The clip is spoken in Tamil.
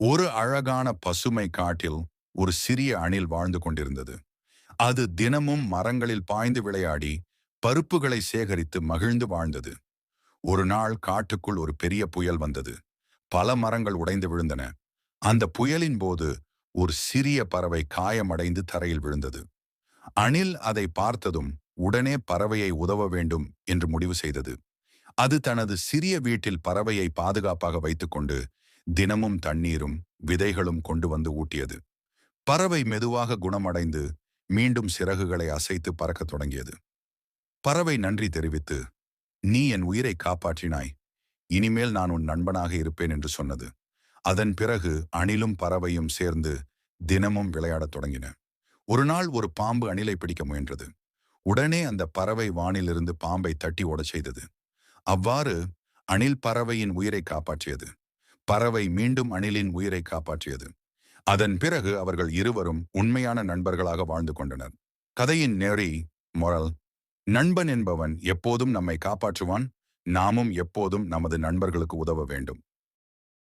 ஒரு அழகான பசுமை காட்டில் ஒரு சிறிய அணில் வாழ்ந்து கொண்டிருந்தது. அது தினமும் மரங்களில் பாய்ந்து விளையாடி பருப்புகளை சேகரித்து மகிழ்ந்து வாழ்ந்தது. ஒரு நாள் காட்டுக்குள் ஒரு பெரிய புயல் வந்தது. பல மரங்கள் உடைந்து விழுந்தன. அந்த புயலின் போது ஒரு சிறிய பறவை காயமடைந்து தரையில் விழுந்தது. அணில் அதை பார்த்ததும் உடனே பறவையை உதவ வேண்டும் என்று முடிவு செய்தது. அது தனது சிறிய வீட்டில் பறவையை பாதுகாப்பாக வைத்துக்கொண்டு தினமும் தண்ணீரும் விதைகளும் கொண்டு வந்து ஊட்டியது. பறவை மெதுவாக குணமடைந்து மீண்டும் சிறகுகளை அசைத்து பறக்கத் தொடங்கியது. பறவை நன்றி தெரிவித்து நீ என் உயிரை காப்பாற்றினாய். இனிமேல் நான் உன் நண்பனாக இருப்பேன் என்று சொன்னது. அதன் பிறகு அணிலும் பறவையும் சேர்ந்து தினமும் விளையாடத் தொடங்கின. ஒரு நாள் ஒரு பாம்பு அணிலை பிடிக்க முயன்றது. உடனே அந்த பறவை வானிலிருந்து பாம்பை தட்டி ஓடச் செய்தது. அவ்வாறு அணில் பறவையின் உயிரை காப்பாற்றியது. பறவை மீண்டும் அணிலின் உயிரை காப்பாற்றியது. அதன் பிறகு அவர்கள் இருவரும் உண்மையான நண்பர்களாக வாழ்ந்து கொண்டனர். கதையின் நெறி மொரல். நண்பன் என்பவன் எப்போதும் நம்மை காப்பாற்றுவான் நாமும் எப்போதும் நமது நண்பர்களுக்கு உதவ வேண்டும்.